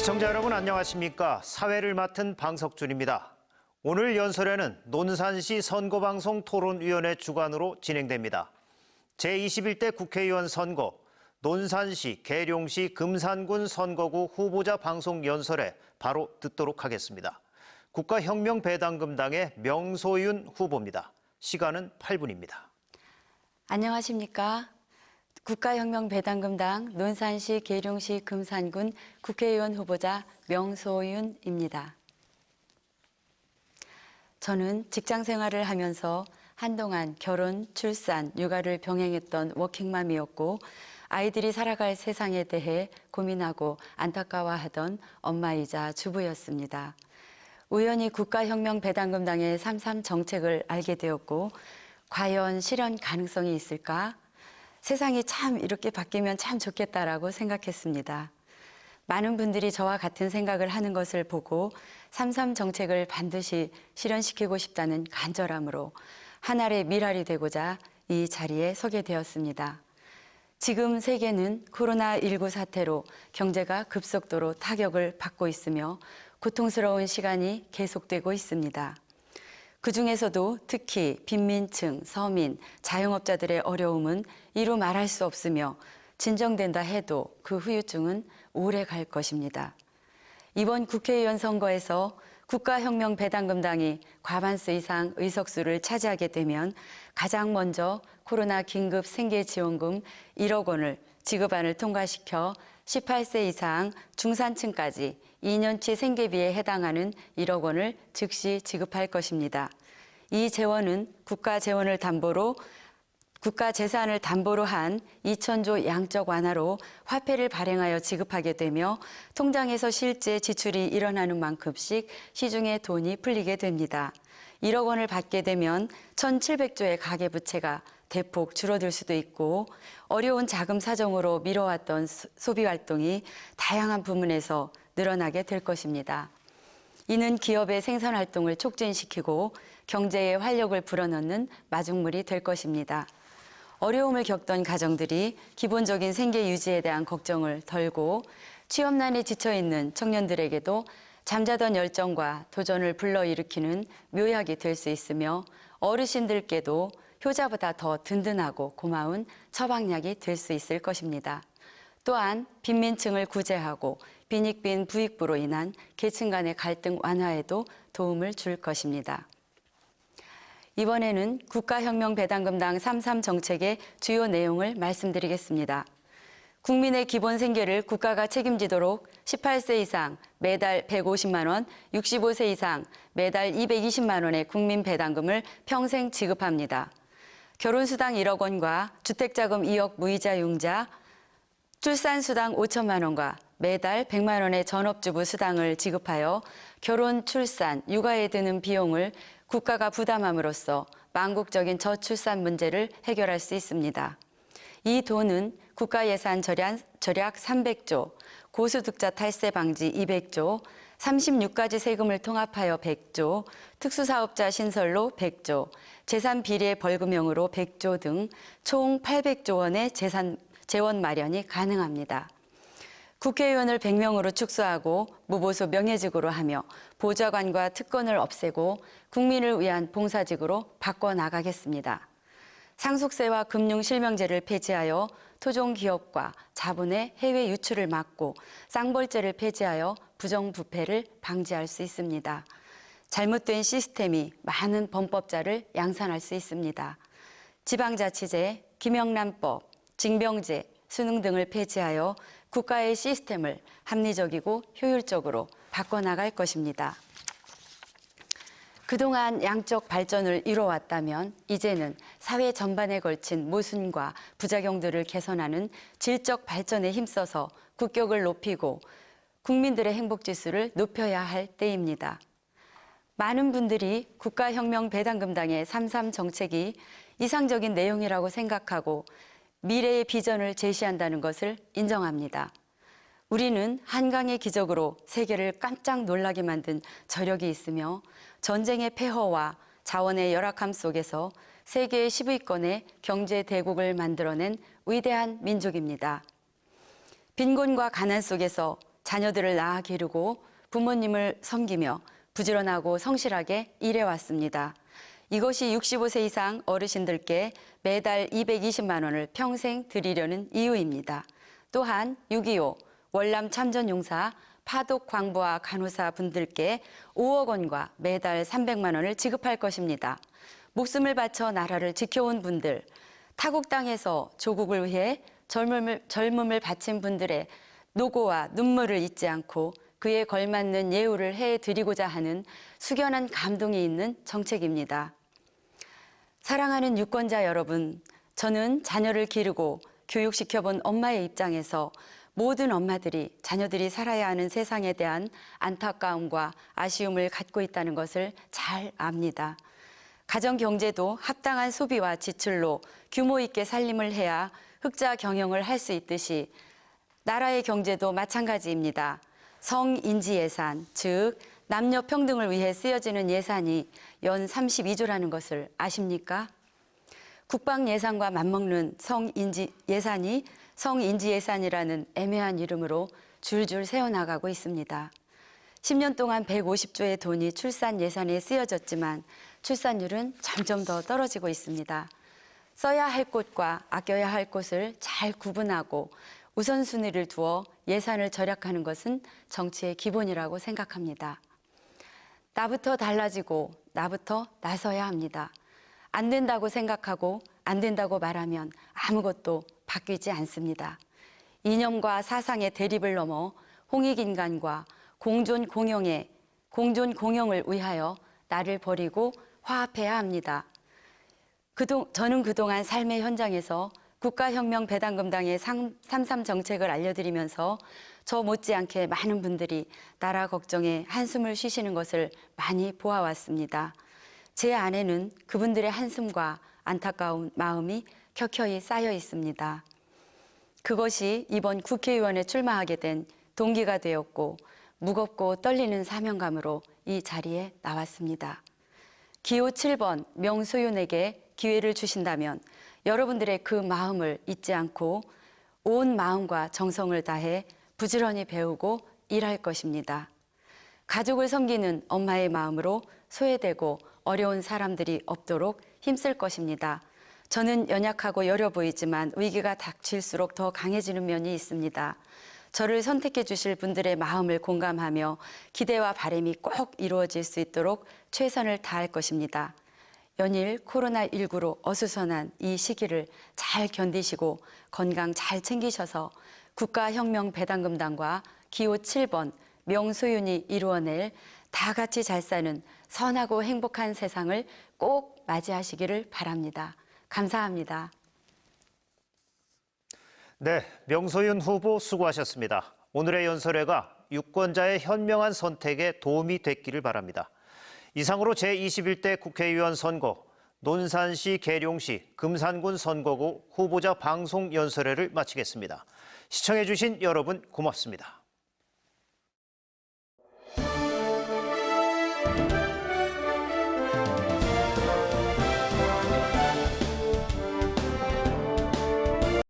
시청자 여러분 안녕하십니까? 사회를 맡은 방석준입니다. 오늘 연설회는 논산시 선거방송 토론위원회 주관으로 진행됩니다. 제21대 국회의원 선거, 논산시, 계룡시, 금산군 선거구 후보자 방송 연설회 바로 듣도록 하겠습니다. 국가혁명배당금당의 명소윤 후보입니다. 시간은 8분입니다. 안녕하십니까. 국가혁명배당금당 논산시 계룡시 금산군 국회의원 후보자 명소윤입니다. 저는 직장 생활을 하면서 한동안 결혼, 출산, 육아를 병행했던 워킹맘이었고 아이들이 살아갈 세상에 대해 고민하고 안타까워하던 엄마이자 주부였습니다. 우연히 국가혁명배당금당의 삼삼 정책을 알게 되었고 과연 실현 가능성이 있을까? 세상이 참 이렇게 바뀌면 참 좋겠다라고 생각했습니다. 많은 분들이 저와 같은 생각을 하는 것을 보고 삼삼 정책을 반드시 실현시키고 싶다는 간절함으로 하나의 미랄이 되고자 이 자리에 서게 되었습니다. 지금 세계는 코로나19 사태로 경제가 급속도로 타격을 받고 있으며 고통스러운 시간이 계속되고 있습니다. 그 중에서도 특히 빈민층, 서민, 자영업자들의 어려움은 이루 말할 수 없으며 진정된다 해도 그 후유증은 오래 갈 것입니다. 이번 국회의원 선거에서 국가혁명 배당금당이 과반수 이상 의석수를 차지하게 되면 가장 먼저 코로나 긴급 생계지원금 1억 원을 지급안을 통과시켜 18세 이상 중산층까지 2년치 생계비에 해당하는 1억 원을 즉시 지급할 것입니다. 이 재원은 국가 재원을 담보로 국가 재산을 담보로 한 2천조 양적 완화로 화폐를 발행하여 지급하게 되며 통장에서 실제 지출이 일어나는 만큼씩 시중에 돈이 풀리게 됩니다. 1억 원을 받게 되면 1,700조의 가계부채가 대폭 줄어들 수도 있고 어려운 자금 사정으로 미뤄왔던 소비 활동이 다양한 부문에서 늘어나게 될 것입니다. 이는 기업의 생산 활동을 촉진시키고 경제에 활력을 불어넣는 마중물이 될 것입니다. 어려움을 겪던 가정들이 기본적인 생계 유지에 대한 걱정을 덜고 취업난에 지쳐 있는 청년들에게도 잠자던 열정과 도전을 불러일으키는 묘약이 될 수 있으며 어르신들께도 효자보다 더 든든하고 고마운 처방약이 될 수 있을 것입니다. 또한 빈민층을 구제하고 빈익빈 부익부로 인한 계층 간의 갈등 완화에도 도움을 줄 것입니다. 이번에는 국가혁명배당금당 33 정책의 주요 내용을 말씀드리겠습니다. 국민의 기본 생계를 국가가 책임지도록 18세 이상 매달 150만 원, 65세 이상 매달 220만 원의 국민 배당금을 평생 지급합니다. 결혼수당 1억 원과 주택자금 2억 무이자 융자, 출산수당 5천만 원과 매달 100만 원의 전업주부 수당을 지급하여 결혼, 출산, 육아에 드는 비용을 국가가 부담함으로써 망국적인 저출산 문제를 해결할 수 있습니다. 이 돈은 국가 예산 절약, 절약 300조, 고소득자 탈세 방지 200조, 36가지 세금을 통합하여 100조, 특수사업자 신설로 100조, 재산 비례 벌금형으로 100조 등 총 800조 원의 재산, 재원 마련이 가능합니다. 국회의원을 100명으로 축소하고 무보수 명예직으로 하며 보좌관과 특권을 없애고 국민을 위한 봉사직으로 바꿔 나가겠습니다. 상속세와 금융실명제를 폐지하여 토종 기업과 자본의 해외 유출을 막고 쌍벌제를 폐지하여 부정부패를 방지할 수 있습니다. 잘못된 시스템이 많은 범법자를 양산할 수 있습니다. 지방자치제, 김영란법, 징병제, 수능 등을 폐지하여 국가의 시스템을 합리적이고 효율적으로 바꿔나갈 것입니다. 그동안 양적 발전을 이뤄왔다면 이제는 사회 전반에 걸친 모순과 부작용들을 개선하는 질적 발전에 힘써서 국격을 높이고 국민들의 행복 지수를 높여야 할 때입니다. 많은 분들이 국가혁명 배당금당의 33 정책이 이상적인 내용이라고 생각하고 미래의 비전을 제시한다는 것을 인정합니다. 우리는 한강의 기적으로 세계를 깜짝 놀라게 만든 저력이 있으며 전쟁의 폐허와 자원의 열악함 속에서 세계 10위권의 경제 대국을 만들어낸 위대한 민족입니다. 빈곤과 가난 속에서 자녀들을 낳아 기르고 부모님을 섬기며 부지런하고 성실하게 일해왔습니다. 이것이 65세 이상 어르신들께 매달 220만 원을 평생 드리려는 이유입니다. 또한 6.25 월남 참전용사 파독 광부와 간호사 분들께 5억 원과 매달 300만 원을 지급할 것입니다. 목숨을 바쳐 나라를 지켜온 분들, 타국 땅에서 조국을 위해 젊음을, 젊음을 바친 분들의 노고와 눈물을 잊지 않고 그에 걸맞는 예우를 해드리고자 하는 숙연한 감동이 있는 정책입니다. 사랑하는 유권자 여러분, 저는 자녀를 기르고 교육시켜본 엄마의 입장에서 모든 엄마들이 자녀들이 살아야 하는 세상에 대한 안타까움과 아쉬움을 갖고 있다는 것을 잘 압니다. 가정 경제도 합당한 소비와 지출로 규모 있게 살림을 해야 흑자 경영을 할 수 있듯이 나라의 경제도 마찬가지입니다. 성인지 예산, 즉 남녀 평등을 위해 쓰여지는 예산이 연 32조라는 것을 아십니까? 국방 예산과 맞먹는 성인지 예산이 성인지 예산이라는 애매한 이름으로 줄줄 새어나가고 있습니다. 10년 동안 150조의 돈이 출산 예산에 쓰여졌지만 출산율은 점점 더 떨어지고 있습니다. 써야 할 곳과 아껴야 할 곳을 잘 구분하고 우선순위를 두어 예산을 절약하는 것은 정치의 기본이라고 생각합니다. 나부터 달라지고 나부터 나서야 합니다. 안 된다고 생각하고 안 된다고 말하면 아무것도 바뀌지 않습니다. 이념과 사상의 대립을 넘어 홍익인간과 공존 공영의 공존 공영을 위하여 나를 버리고 화합해야 합니다. 그동, 저는 그동안 삶의 현장에서 국가혁명 배당금당의 삼삼 정책을 알려드리면서 저 못지않게 많은 분들이 나라 걱정에 한숨을 쉬시는 것을 많이 보아왔습니다. 제 안에는 그분들의 한숨과 안타까운 마음이 켜켜이 쌓여 있습니다. 그것이 이번 국회의원에 출마하게 된 동기가 되었고 무겁고 떨리는 사명감으로 이 자리에 나왔습니다. 기호 7번 명소윤에게 기회를 주신다면 여러분들의 그 마음을 잊지 않고 온 마음과 정성을 다해 부지런히 배우고 일할 것입니다. 가족을 섬기는 엄마의 마음으로 소외되고 어려운 사람들이 없도록 힘쓸 것입니다. 저는 연약하고 여려 보이지만 위기가 닥칠수록 더 강해지는 면이 있습니다. 저를 선택해 주실 분들의 마음을 공감하며 기대와 바람이 꼭 이루어질 수 있도록 최선을 다할 것입니다. 연일 코로나19로 어수선한 이 시기를 잘 견디시고 건강 잘 챙기셔서 국가혁명 배당금당과 기호 7번 명소윤이 이루어낼 다 같이 잘 사는 선하고 행복한 세상을 꼭 맞이하시기를 바랍니다. 감사합니다. 네, 명소윤 후보 수고하셨습니다. 오늘의 연설회가 유권자의 현명한 선택에 도움이 됐기를 바랍니다. 이상으로 제21대 국회의원 선거, 논산시, 계룡시, 금산군 선거구 후보자 방송 연설회를 마치겠습니다. 시청해주신 여러분 고맙습니다.